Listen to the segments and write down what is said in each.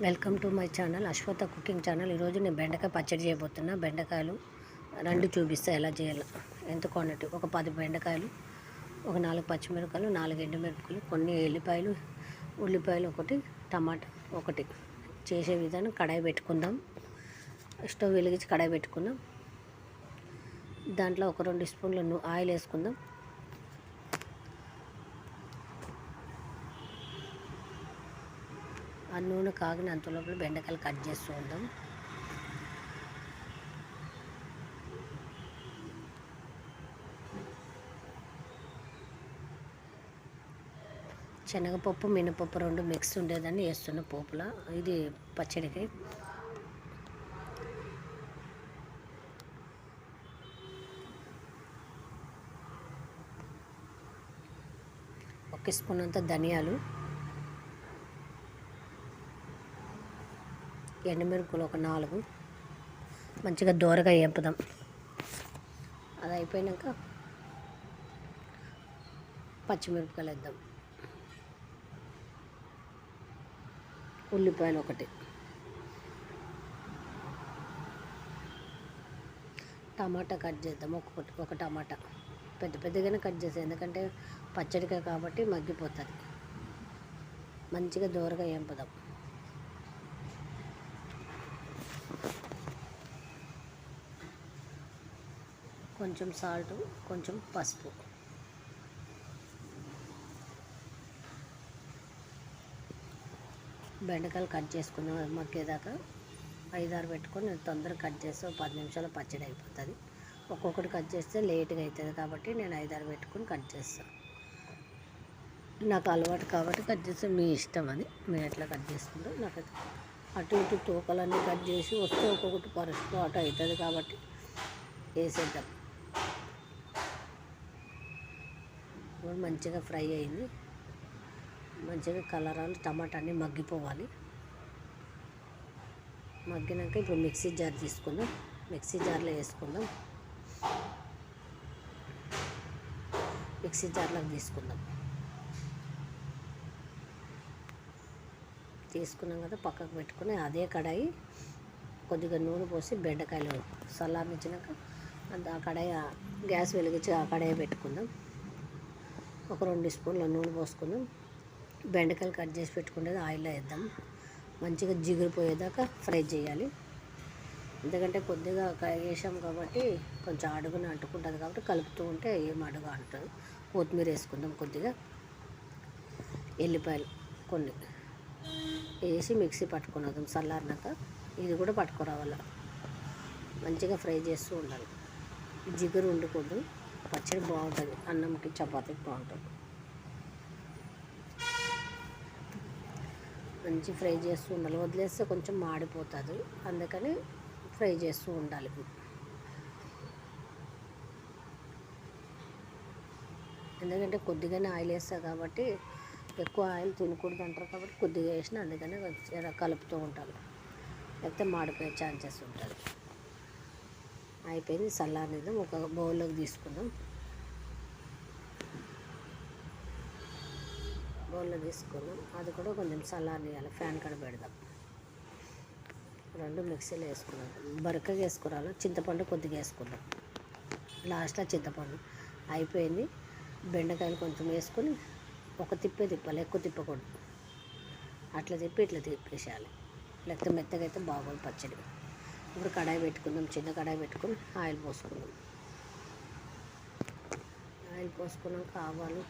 Welcome to my channel Ashwatha cooking channel. ఈరోజు నేను బెండకాయ పచ్చడి చేయబోతున్నా. బెండకాయలు రెండు చూపిస్తా ఎలా చేయాలో. ఎంత క్వాంటిటీ? ఒక పది బెండకాయలు ఒక నాలుగు పచ్చిమిరపకాయలు నాలుగు ఎండుమిరపకాయలు కొన్ని ఎల్లిపాయలు ఉల్లిపాయలు ఒకటి టమాటా ఒకటి. చేసే విధానం కడాయి పెట్టుకుందాం. స్టవ్ వెలిగించి కడాయి పెట్టుకుందాం. దాంట్లో ఒక రెండు స్పూన్లు ఆయిల్ వేసుకుందాం. ఆ నూనె కాగినంత లోపల బెండకాయలు కట్ చేస్తూ ఉందాం. శనగపప్పు మినపప్పు రెండు మిక్స్ ఉండేదాన్ని వేస్తున్న పోపుల. ఇది పచ్చడికి. ఒక స్పూన్ అంత ధనియాలు. ఎండుమిరపకాయలు ఒక నాలుగు. మంచిగా దోరగా వేపుదాం. అది అయిపోయాక పచ్చిమిరపకాయలు వేద్దాం. ఉల్లిపాయలు ఒకటి. టమాటా కట్ చేద్దాం. ఒక్కొక్కటి ఒక టమాటా. పెద్ద పెద్దగానే కట్ చేస్తాం ఎందుకంటే పచ్చడికాయ కాబట్టి మగ్గిపోతుంది. మంచిగా దోరగా వేంపుదాం. కొంచెం సాల్ట్ కొంచెం పసుపు. బెండకాయలు కట్ చేసుకుందాం అది మగ్గేదాకా. ఐదారు పెట్టుకొని నేను తొందరగా కట్ చేస్తే పది నిమిషాలు పచ్చడి అయిపోతుంది. ఒక్కొక్కటి కట్ చేస్తే లేట్గా అవుతుంది కాబట్టి నేను ఐదారు పెట్టుకొని కట్ చేస్తాను నాకు అలవాటు కాబట్టి కట్ చేస్తే మీ ఇష్టం అది. మీరు ఎట్లా కట్ చేసుకుంటారో నాకు అటు ఇటు తూకలన్నీ కట్ చేసి వస్తే ఒక్కొక్కటి పరుస్తూ అటు అవుతుంది కాబట్టి వేసేద్దాం. కూడా మంచిగా ఫ్రై అయింది. మంచిగా కలరాలు టమాటా అన్నీ మగ్గిపోవాలి. మగ్గినాక ఇప్పుడు మిక్సీ జార్ తీసుకుందాం. మిక్సీ జార్లో వేసుకుందాం. మిక్సీ జార్లోకి తీసుకుందాం. తీసుకున్నాం కదా పక్కకు పెట్టుకుని అదే కడాయి కొద్దిగా నూనె పోసి బెండకాయలు చల్లారించినాక అంత ఆ కడాయి గ్యాస్ వెలిగించి ఆ కడాయి పెట్టుకుందాం. ఒక రెండు స్పూన్ల నూనె పోసుకుని బెండకాయలు కట్ చేసి పెట్టుకునేది ఆయిల్లో వేద్దాం. మంచిగా జిగురు పోయేదాకా ఫ్రై చేయాలి. ఎందుకంటే కొద్దిగా క- వేసాం కాబట్టి కొంచెం అడుగున అంటుకుంటుంది కాబట్టి కలుపుతూ ఉంటే ఏం అడుగు అంటుంది. కొత్తిమీర వేసుకుందాం కొద్దిగా. ఎల్లిపాయలు కొన్ని వేసి మిక్సీ పట్టుకుని వద్దాం చల్లారినాక. ఇది కూడా పట్టుకురావాలి. మంచిగా ఫ్రై చేస్తూ ఉండాలి. జిగురు ఉండకూడదు. పచ్చడి బాగుంటుంది. అన్నంకి చపాతీకి బాగుంటుంది. మంచి ఫ్రై చేస్తూ ఉండాలి. వదిలేస్తే కొంచెం మాడిపోతుంది. అందుకని ఫ్రై చేస్తూ ఉండాలి. ఎందుకంటే కొద్దిగానే ఆయిల్ వేస్తా కాబట్టి ఎక్కువ ఆయిల్ తినకూడదు అంటారు కాబట్టి కొద్దిగా వేసిన అందుకనే కలుపుతూ ఉంటాను లేకపోతే మాడిపోయే ఛాన్సెస్ ఉంటుంది అయిపోయింది. చల్లారనిద్దాం ఒక బౌల్లోకి తీసుకుందాం. బౌల్లో తీసుకుందాం. అది కూడా కొంచెం చల్లారనియాలి ఫ్యాన్ కాడ పెడదాం. రెండు మిక్సీలో వేసుకున్నాం బరకగా వేసుకురాలి చింతపండు కొద్దిగా వేసుకుందాం. లాస్ట్లో చింతపండు. అయిపోయింది. బెండకాయలు కొంచెం వేసుకొని ఒక తిప్పే తిప్పాలి. ఎక్కువ తిప్పకూడదు. అట్లా తిప్పి ఇట్లా తిప్పేసేయాలి. లేకపోతే మెత్తగా అయితే బాగోదు పచ్చడి. ఇప్పుడు కడాయి పెట్టుకుందాం చిన్న కడాయి పెట్టుకుని ఆయిల్ పోసుకుందాం. ఆయిల్ పోసుకున్నాక ఆవాలు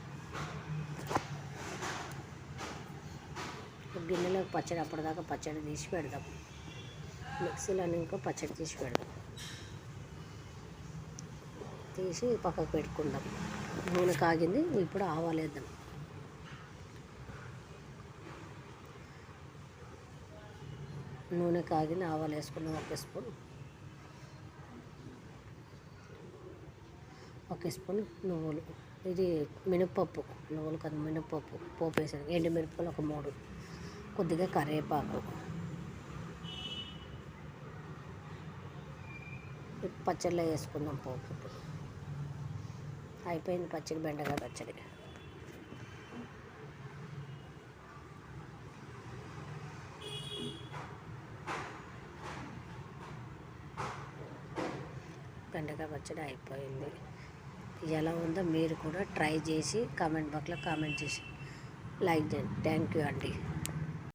గిన్నెలో పచ్చడి అప్పటిదాకా పచ్చడి తీసి పెడదాం. మిక్సీలో ఇంకా పచ్చడి తీసి పెడదాం. తీసి పక్కకు పెట్టుకుందాం. నూనె కాగింది ఇప్పుడు ఆవాలు వేద్దాం. నూనె కాగింది ఆవాలు వేసుకున్నాం ఒక స్పూన్. ఒక స్పూన్ నువ్వులు. ఇది మినప్పప్పు నువ్వులు కాదు మినప్పప్పు. పోపు వేసాను. ఎండు మిరపకాయలు ఒక మూడు. కొద్దిగా కరివేపాకు. పచ్చడిలో వేసుకుందాం పోపు అయిపోయింది పచ్చడి బెండకాయ పచ్చడి. బెండకాయ పచ్చడి అయిపోయింది. ఎలా ఉందో మీరు కూడా ట్రై చేసి కామెంట్ బాక్స్లో కామెంట్ చేసి లైక్ చేయండి. థ్యాంక్ యూ అండి.